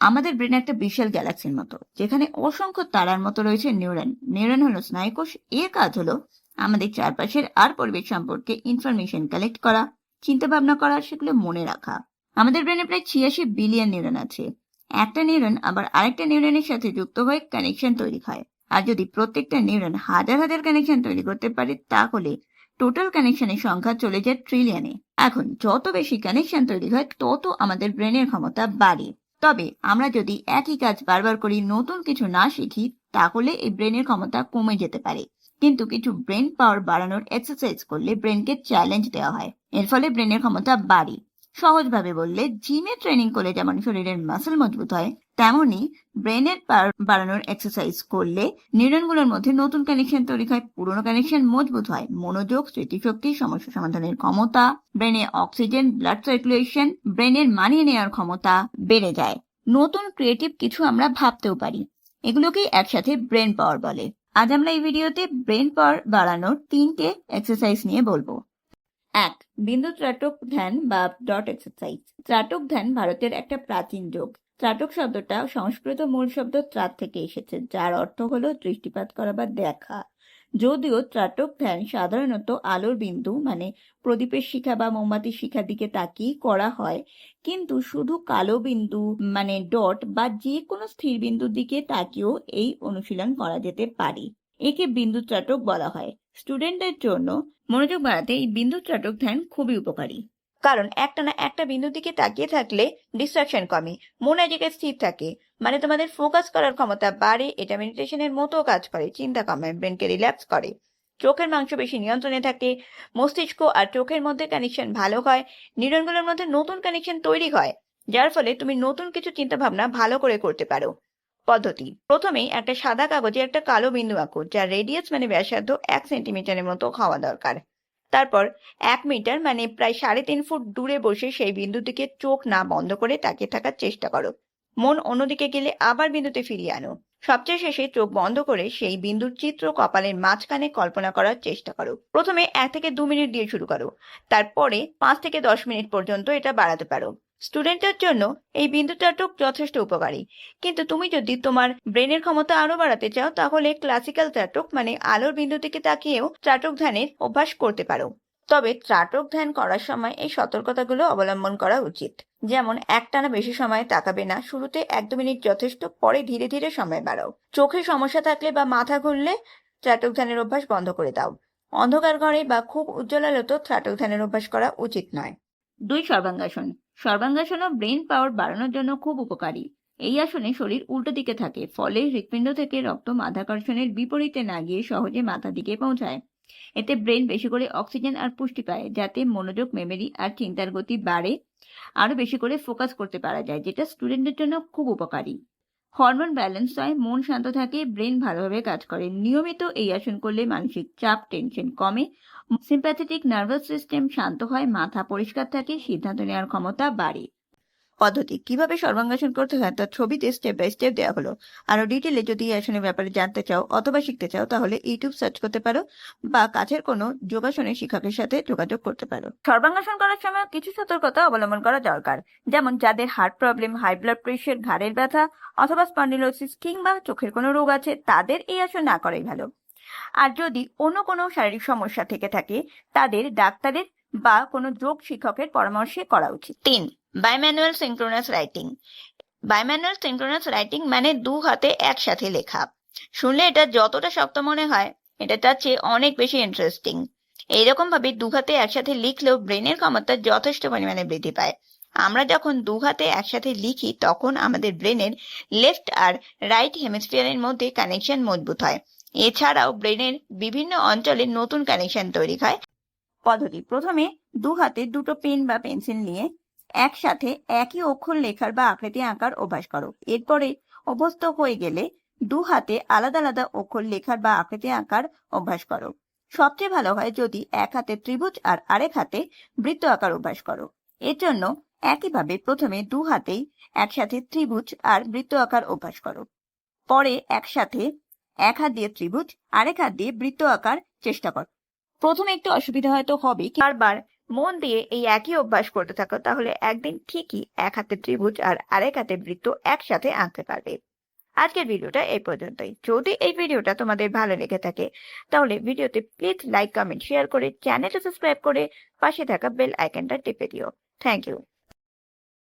আমাদের ব্রেন একটা বিশাল গ্যালাক্সির মতো, যেখানে অসংখ্য তারার মতো রয়েছে নিউরন নিউরন হলো স্নায়ুকোষ, এর কাজ হলো আমাদের চারপাশের আর পরিবেশ সম্পর্কে ইনফরমেশন কালেক্ট করা চিন্তা ভাবনা করা, সেগুলো মনে রাখা। আমাদের ব্রেনে প্রায় ছিয়াশি বিলিয়ন নিউরন আছে। একটা নিউরন আবার আরেকটা নিউরনের সাথে যুক্ত হয়ে কানেকশন তৈরি হয়। আর যদি প্রত্যেকটা নিউরন হাজার হাজার কানেকশন তৈরি করতে পারে, তাহলে টোটাল কানেকশনের সংখ্যা চলে যায় ট্রিলিয়নে এখন যত বেশি কানেকশন তৈরি হয়, তত আমাদের ব্রেনের ক্ষমতা বাড়ে। তবে আমরা যদি একই কাজ বারবার করি নতুন কিছু না শিখি, তাহলে এই ব্রেনের ক্ষমতা কমে যেতে পারে। কিন্তু কিছু ব্রেন পাওয়ার বাড়ানোর এক্সারসাইজ করলে ব্রেনকে চ্যালেঞ্জ দেওয়া হয়। এর ফলে ব্রেনের ক্ষমতা বাড়ে। সহজভাবে বললে জিমে ট্রেনিং করলে যেমন শরীরের মাসল মজবুত হয়, তেমনি ব্রেনের বাড়ানোর এক্সারসাইজ করলে নিউরনগুলোর মধ্যে নতুন কানেকশন তৈরি হয়, পুরনো কানেকশন মজবুত হয়, মনোযোগ, স্মৃতিশক্তি, সমস্যা সমাধানের ক্ষমতা ব্রেনে অক্সিজেন ব্লাড সার্কুলেশন ব্রেনের মানিয়ে নেওয়ার ক্ষমতা বেড়ে যায়। নতুন ক্রিয়েটিভ কিছু আমরা ভাবতেও পারি, এগুলোকেই একসাথে ব্রেন পাওয়ার বলে। আজ আমরা এই ভিডিওতে ব্রেন পাওয়ার বাড়ানোর তিনটে এক্সারসাইজ নিয়ে বলব। এক, বিন্দু ত্রাটক ধ্যান বা ডট এক্সারসাইজ ত্রাটক ধ্যান ভারতের একটা প্রাচীন যোগ। ত্রাটক শব্দটা সংস্কৃত মূল শব্দ ত্রাট থেকে এসেছে, যার অর্থ হলো দৃষ্টিপাত করা বা দেখা। যদিও ত্রাটক ধ্যান সাধারণত আলোর বিন্দু মানে প্রদীপের শিখা বা মোমবাতির শিখার দিকে তাকিয়ে করা হয়, কিন্তু শুধু কালো বিন্দু মানে ডট বা যে কোনো স্থির বিন্দুর দিকে তাকিয়েও এই অনুশীলন করা যেতে পারে। একে বিন্দু ত্রাটক বলা হয়। স্টুডেন্টদের জন্য মনোযোগ বাড়াতে এই বিন্দু ত্রাটক ধ্যান খুবই উপকারী। কারণ একটা না একটা বিন্দুর দিকে তাকিয়ে থাকলে ডিস্ট্রাকশন কমে, মন এক জায়গায় স্থির থাকে। মানে তোমাদের ফোকাস করার ক্ষমতা বাড়ে, এটা মেডিটেশনের মতো কাজ করে, চিন্তা কমায় ব্রেনকে রিল্যাক্স করে। চোখের মাংস বেশি নিয়ন্ত্রণে থাকে, মস্তিষ্ক আর চোখের মধ্যে কানেকশন ভালো হয় নিউরনগুলোর মধ্যে নতুন কানেকশন তৈরি হয়, যার ফলে তুমি নতুন কিছু চিন্তা ভাবনা ভালো করে করতে পারো। পদ্ধতি। প্রথমেই একটা সাদা কাগজে একটা কালো বিন্দু আঁকো, যার রেডিয়াস মানে ব্যাসার্ধ এক সেন্টিমিটারের মতো হওয়া দরকার। তারপর এক মিটার মানে প্রায় সাড়ে তিন ফুট দূরে বসে সেই বিন্দুর দিকে চোখ না বন্ধ করে তাকিয়ে থাকার চেষ্টা করো। মন অন্যদিকে গেলে আবার বিন্দুতে ফিরিয়ে আনো। সবচেয়ে শেষে চোখ বন্ধ করে সেই বিন্দুর চিত্র কপালের মাঝখানে কল্পনা করার চেষ্টা করো। প্রথমে এক থেকে দু মিনিট দিয়ে শুরু করো। তারপরে পাঁচ থেকে দশ মিনিট পর্যন্ত এটা বাড়াতে পারো। স্টুডেন্টের জন্য এই বিন্দু চাটক যথেষ্ট উপকারী। কিন্তু তুমি যদি তোমার ব্রেনের ক্ষমতা আরও বাড়াতে চাও, তাহলে ক্লাসিক্যাল চাটক মানে আলোর বিন্দু দিকে তাকিয়েও চাটক ধ্যানের অভ্যাস করতে পারো। তবে ত্রাটক ধ্যান করার সময় এই সতর্কতাগুলো অবলম্বন করা উচিত। যেমন, একটানা বেশি সময় তাকাবে না, শুরুতে এক দু মিনিট যথেষ্ট, পরে ধীরে ধীরে সময় বাড়াও। চোখে সমস্যা থাকলে বা মাথা ঘুরলে ত্রাটক ধ্যানের অভ্যাস বন্ধ করে দাও। অন্ধকার ঘরে বা খুব উজ্জ্বল আলোতে ত্রাটক ধ্যানের অভ্যাস করা উচিত নয়। দুই সর্বাঙ্গাসন। সর্বাঙ্গাসনও ব্রেন পাওয়ার বাড়ানোর জন্য খুব উপকারী। এই আসনে শরীর উল্টো দিকে থাকে, ফলে হৃৎপিণ্ড থেকে রক্ত মাধাকর্ষণের বিপরীতে না গিয়ে সহজে মাথা দিকে পৌঁছায়। এতে ব্রেন বেশি করে অক্সিজেন আর পুষ্টি পায়, যাতে মনোযোগ, মেমরি আর চিন্তার গতি বাড়ে। আরও বেশি করে ফোকাস করতে পারা যায়, যেটা স্টুডেন্টদের জন্য খুব উপকারী। হরমোন ব্যালেন্স হয়, মন শান্ত থাকে, ব্রেন ভালোভাবে কাজ করে। নিয়মিত এই আসন করলে মানসিক চাপ, টেনশন কমে সিম্প্যাথেটিক নার্ভাস সিস্টেম শান্ত হয়, মাথা পরিষ্কার থাকে, সিদ্ধান্ত নেওয়ার ক্ষমতা বাড়ে। পদ্ধতি। কীভাবে সর্বাঙ্গাসন করতে হয়? তার ছবিতে স্টেপ বাই স্টেপ দেওয়া হলো। আরও ডিটেলে যদি এই আসনের ব্যাপারে জানতে চাও অথবা শিখতে চাও, তাহলে ইউটিউব সার্চ করতে পারো বা কাছের কোনো যোগাসনের শিক্ষকের সাথে যোগাযোগ করতে পারো। সর্বাঙ্গাসন করার সময় কিছু সতর্কতা অবলম্বন করা দরকার। যেমন যাদের heart problem high blood pressure ঘাড়ের ব্যথা অথবা স্পন্ডিলোসিস কিংবা চোখের কোনো রোগ আছে, তাদের এই আসন না করাই ভালো। আর যদি অন্য কোনো শারীরিক সমস্যা থেকে থাকে, তাদের ডাক্তারের বা কোনো যোগ শিক্ষকের পরামর্শে করা উচিত। তিন bimanual synchronous writing bimanual synchronous writing মানে দু হাতে একসাথে লেখা। শুনলে এটা যতটা শক্ত মনে হয়, এটা তার চেয়ে অনেক বেশি ইন্টারেস্টিং এইরকম ভাবে দু হাতে একসাথে লিখলেও ব্রেনের ক্ষমতা যথেষ্ট পরিমাণে বৃদ্ধি পায়। আমরা যখন দু হাতে একসাথে লিখি, তখন আমাদের ব্রেনের লেফট আর রাইট হেমিস্ফিয়ারের মধ্যে কানেকশন মজবুত হয়। এছাড়াও ব্রেনের বিভিন্ন অঞ্চলে নতুন কানেকশন তৈরি হয়। পদ্ধতি, প্রথমে দু হাতে দুটো পেন বা পেন্সিল নিয়ে একসাথে একই অক্ষর লেখার বা আকৃতি আঁকার অভ্যাস করো। এরপরে অভ্যস্ত হয়ে গেলে দু হাতে আলাদা আলাদা অক্ষর লেখার বা আকৃতি আঁকার অভ্যাস করো। সবচেয়ে ভালো হয় যদি এক হাতে ত্রিভুজ আর আরেক হাতে বৃত্ত আঁকার অভ্যাস করো। এর জন্য একইভাবে প্রথমে দু হাতেই একসাথে ত্রিভুজ আর বৃত্ত আঁকার অভ্যাস করো। পরে একসাথে এক হাত দিয়ে ত্রিভুজ, আরেক হাত দিয়ে বৃত্ত আঁকার চেষ্টা করো। প্রথমে একটু অসুবিধা হয়তো হবে বারবার মন দিয়ে এই একই অভ্যাস করতে থাকো, তাহলে একদিন ঠিকই এক হাতে ত্রিভুজ আর আরেক হাতে বৃত্ত একসাথে আঁকতে পারবে। আজকের ভিডিওটা এই পর্যন্তই। যদি এই ভিডিওটা তোমাদের ভালো লেগে থাকে, তাহলে ভিডিওতে প্লিজ লাইক কমেন্ট শেয়ার করে চ্যানেলটা সাবস্ক্রাইব করে পাশে থাকা বেল আইকনটা টিপে দিও। Thank you